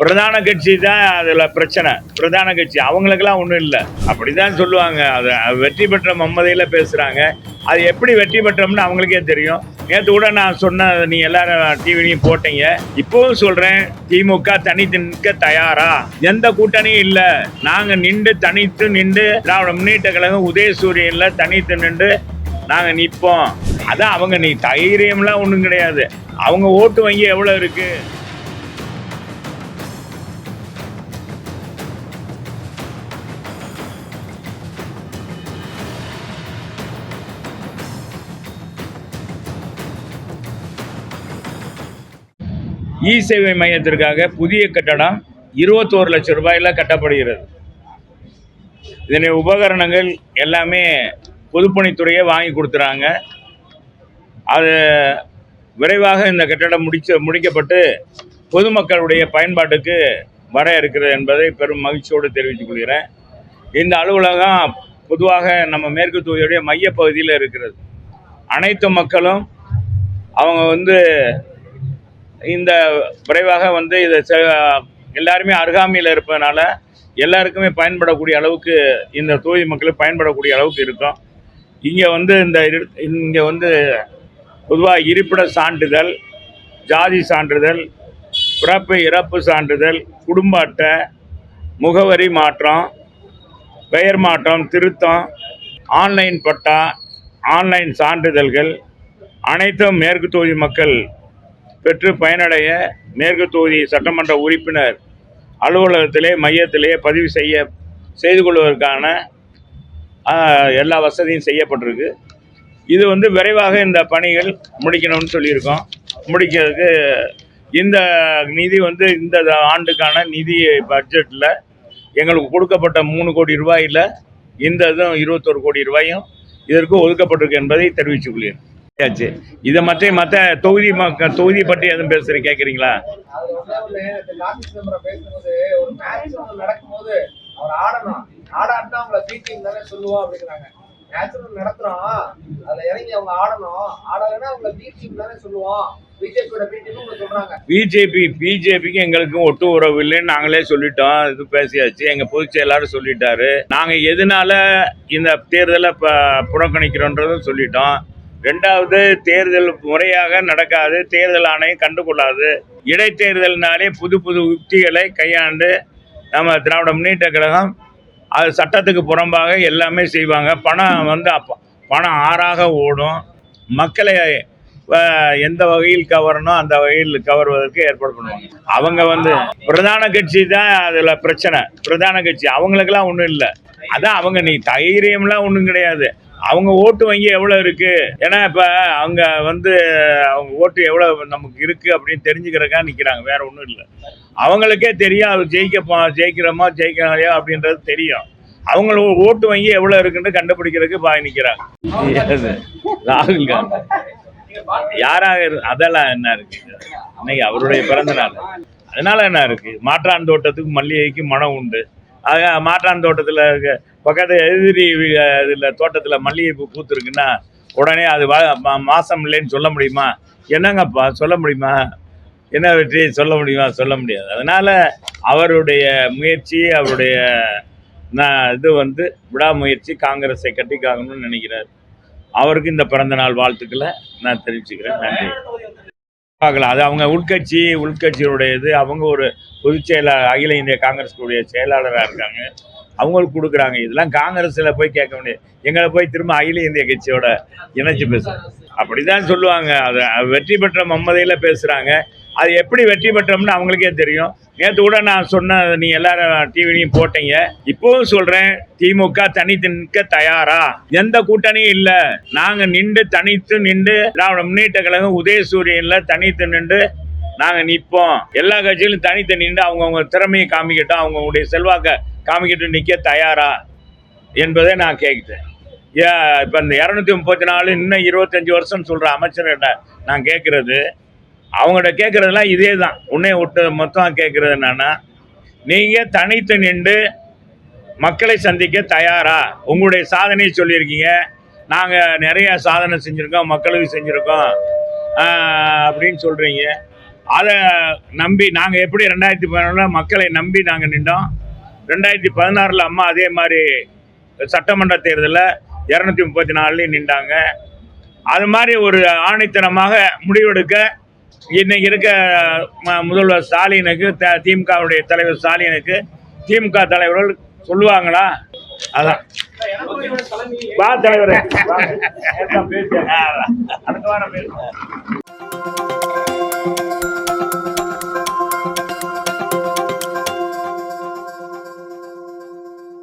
பிரதான கட்சி தான் அதில் பிரச்சனை. பிரதான கட்சி. அவங்களுக்கெல்லாம் ஒன்றும் இல்லை. அப்படிதான் சொல்லுவாங்க. அதை அது வெற்றி பெற்ற மம்மதையில் பேசுகிறாங்க அது எப்படி வெற்றி பெற்றோம்னு அவங்களுக்கே தெரியும். நேற்று கூட நான் சொன்ன நீ எல்லாரும் டிவிலையும் போட்டீங்க. இப்போவும் சொல்கிறேன் திமுக தனித்து நிற்க தயாரா? எந்த கூட்டணியும் இல்லை. நாங்கள் நின்று தனித்து நின்று திராவிட முன்னேற்ற கழகம் உதயசூரியனில் தனித்து நின்று நாங்கள் நிற்போம். அதான் அவங்க நீ தைரியம்லாம் ஒன்றும் கிடையாது. அவங்க ஓட்டு வங்கி எவ்வளோ இருக்குது இ சேவை மையத்திற்காக புதிய கட்டடம் இருபத்தோரு லட்சம் ரூபாயில் கட்டப்படுகிறது. இதனை உபகரணங்கள் எல்லாமே பொதுப்பணித்துறையே வாங்கி கொடுத்துறாங்க. அது விரைவாக இந்த கட்டடம் முடிச்ச முடிக்கப்பட்டு பொதுமக்களுடைய பயன்பாட்டுக்கு வர இருக்கிறது என்பதை பெரும் மகிழ்ச்சியோடு தெரிவித்துக் கொள்கிறேன். இந்த அலுவலகம் பொதுவாக நம்ம மேற்கு தொகுதியுடைய மையப்பகுதியில் இருக்கிறது. அனைத்து மக்களும் அவங்க வந்து இந்த விரைவாக வந்து இதை எல்லாருமே அருகாமையில் இருப்பதனால எல்லாருக்குமே பயன்படக்கூடிய அளவுக்கு இந்த தொகுதி மக்களுக்கு பயன்படக்கூடிய அளவுக்கு இருக்கும். இங்கே வந்து இந்த இங்கே வந்து பொதுவாக இருப்பிட சான்றிதழ் ஜாதி சான்றிதழ் பிறப்பு இறப்பு சான்றிதழ் குடும்ப அட்டை முகவரி மாற்றம் பெயர் மாற்றம் திருத்தம் ஆன்லைன் பட்டா ஆன்லைன் சான்றிதழ்கள் அனைத்தும் மேற்கு தொகுதி மக்கள் பெற்று பயனடைய மேற்கு தொகுதி சட்டமன்ற உறுப்பினர் அலுவலகத்திலே மையத்திலே பதிவு செய்ய செய்து கொள்வதற்கான எல்லா வசதியும் செய்யப்பட்டிருக்கு. இது வந்து விரைவாக இந்த பணிகள் முடிக்கணும்னு சொல்லியிருக்கோம். முடிக்கிறதுக்கு இந்த நிதி வந்து இந்த ஆண்டுக்கான நிதி பட்ஜெட்டில் எங்களுக்கு கொடுக்கப்பட்ட மூணு கோடி ரூபாயில் இந்த இதுவும் இருபத்தொரு கோடி ரூபாயும் இதற்கு ஒதுக்கப்பட்டிருக்கு என்பதை தெரிவித்துக் கொள்கிறேன். ஆச்சு இதை மற்ற மற்ற தொகுதி தொகுதி பற்றி எதுவும் பேசுற கேட்குறீங்களா பிஜேபி பிஜேபிக்கு எங்களுக்கும் ஒட்டு உறவு இல்லைன்னு நாங்களே சொல்லிட்டோம். இது பேசியாச்சு. எங்க பொதுச் செயலாளர் சொல்லிட்டாரு. நாங்க எதனால இந்த தேர்தலை புறக்கணிக்கிறோன்றதும் சொல்லிட்டோம். ரெண்டாவது தேர்தல் முறையாக நடக்காது தேர்தல் ஆணையம் கண்டுகொள்ளாது. இடைத்தேர்தல்னாலே புது புது உத்திகளை கையாண்டு நம்ம திராவிட முன்னேற்ற கழகம் அது சட்டத்துக்கு புறம்பாக எல்லாமே செய்வாங்க. பணம் வந்து அப்போ பணம் ஆறாக ஓடும். மக்களை எந்த வகையில் கவரணும் அந்த வகையில் கவர்வதற்கு ஏற்பாடு பண்ணுவாங்க. அவங்க வந்து பிரதான கட்சி தான் அதில் பிரச்சனை. பிரதான கட்சி. அவங்களுக்கெல்லாம் ஒன்றும் இல்லை. அதான் அவங்க நீ தைரியம்லாம் ஒன்றும் கிடையாது. அவங்க ஓட்டு வங்கி எவ்வளோ இருக்கு? ஏன்னா இப்போ அவங்க வந்து அவங்க ஓட்டு எவ்வளோ நமக்கு இருக்கு அப்படின்னு தெரிஞ்சுக்கிறக்கா நிற்கிறாங்க வேற ஒன்றும் இல்லை. அவங்களுக்கே தெரியும் அது ஜெயிக்க ஜெயிக்கிறோமா ஜெயிக்கலையா அப்படின்றது தெரியும். அவங்களோட ஓட்டு வங்கி எவ்வளோ இருக்குன்னு கண்டுபிடிக்கிறதுக்கு பா நிற்கிறாங்க ராகுல் காந்தி. யாராக அதெல்லாம் என்ன இருக்கு? இன்னைக்கு அவருடைய பிறந்த நாள். அதனால என்ன இருக்கு? மாற்றான் தோட்டத்துக்கு மல்லிகைக்கு மனம் உண்டு. ஆக மாற்றான் தோட்டத்தில் இருக்க பக்கத்து எதிரி இதில் தோட்டத்தில் மல்லிகைப்பூ பூத்துருக்குன்னா உடனே அது வா- மா- மாசம் இல்லைன்னு சொல்ல முடியுமா? என்னங்கப்பா சொல்ல முடியுமா? என்ன வெற்றி சொல்ல முடியுமா? சொல்ல முடியாது. அதனால் அவருடைய முயற்சி அவருடைய நான் இது வந்து விடாமுயற்சி காங்கிரஸை கட்டிக்காகணும்னு நினைக்கிறார். அவருக்கு இந்த பிறந்த நாள் வாழ்த்துக்களை நான் தெரிவிச்சுக்கிறேன். நன்றி. பார்க்கலாம். அது அவங்க உட்கட்சி உள்கட்சியினுடைய இது அவங்க ஒரு பொதுச் செயலாளர் அகில இந்திய காங்கிரஸுடைய செயலாளராக இருக்காங்க. அவங்களுக்கு கொடுக்குறாங்க. இதெல்லாம் காங்கிரஸில் போய் கேட்க முடியாது எங்களை போய் திரும்ப அகில இந்திய கட்சியோட இணைச்சு அப்படி அப்படிதான் சொல்லுவாங்க. அதை அது வெற்றி பெற்ற மம்மதையில் பேசுகிறாங்க அது எப்படி வெற்றி பெற்றோம்னு அவங்களுக்கே தெரியும். நேற்று கூட நான் சொன்ன நீ எல்லாரும் டிவிலையும் போட்டீங்க. இப்போவும் சொல்கிறேன் திமுக தனித்து நிற்க தயாரா? எந்த கூட்டணியும் இல்லை. நாங்கள் நின்று தனித்து நின்று திராவிட முன்னேற்ற கழகம் உதயசூரியனில் தனித்து நின்று நாங்கள் நிற்போம். எல்லா கட்சியிலும் தனித்து நின்று அவங்கவுங்க திறமையை காமிக்கட்டும் அவங்களுடைய செல்வாக்கை காமிக்கிட்டு நிற்க தயாரா? என்பதை நான் கேட்குறேன். ஏன் இப்போ இந்த இரநூத்தி முப்பத்தி நாலு இன்னும் இருபத்தஞ்சி வருஷம் சொல்கிற அமைச்சர்கிட்ட நான் கேட்குறது அவங்கள்ட்ட கேட்குறதுலாம் இதே தான் உன்னை விட்டு மொத்தம் கேட்குறது என்னன்னா நீங்கள் தனித்து நின்று மக்களை சந்திக்க தயாரா? உங்களுடைய சாதனையை சொல்லியிருக்கீங்க. நாங்கள் நிறையா சாதனை செஞ்சுருக்கோம் மக்களுக்கு செஞ்சுருக்கோம் அப்படின்னு சொல்கிறீங்க அதை நம்பி நாங்கள் எப்படி ரெண்டாயிரத்தி பதினொன்றில் மக்களை நம்பி நாங்கள் நின்றோம்? ரெண்டாயிரத்தி பதினாறில் அம்மா அதே மாதிரி சட்டமன்ற தேர்தலில் இரநூத்தி முப்பத்தி நாலுலேயும் நின்றாங்க. அது மாதிரி ஒரு ஆணைத்தனமாக முடிவெடுக்க இன்னைக்கு இருக்க முதல்வர் ஸ்டாலினுக்கு த திமுகவுடைய தலைவர் ஸ்டாலினுக்கு திமுக தலைவர்கள் சொல்லுவாங்களா? அதான். வா தலைவர்.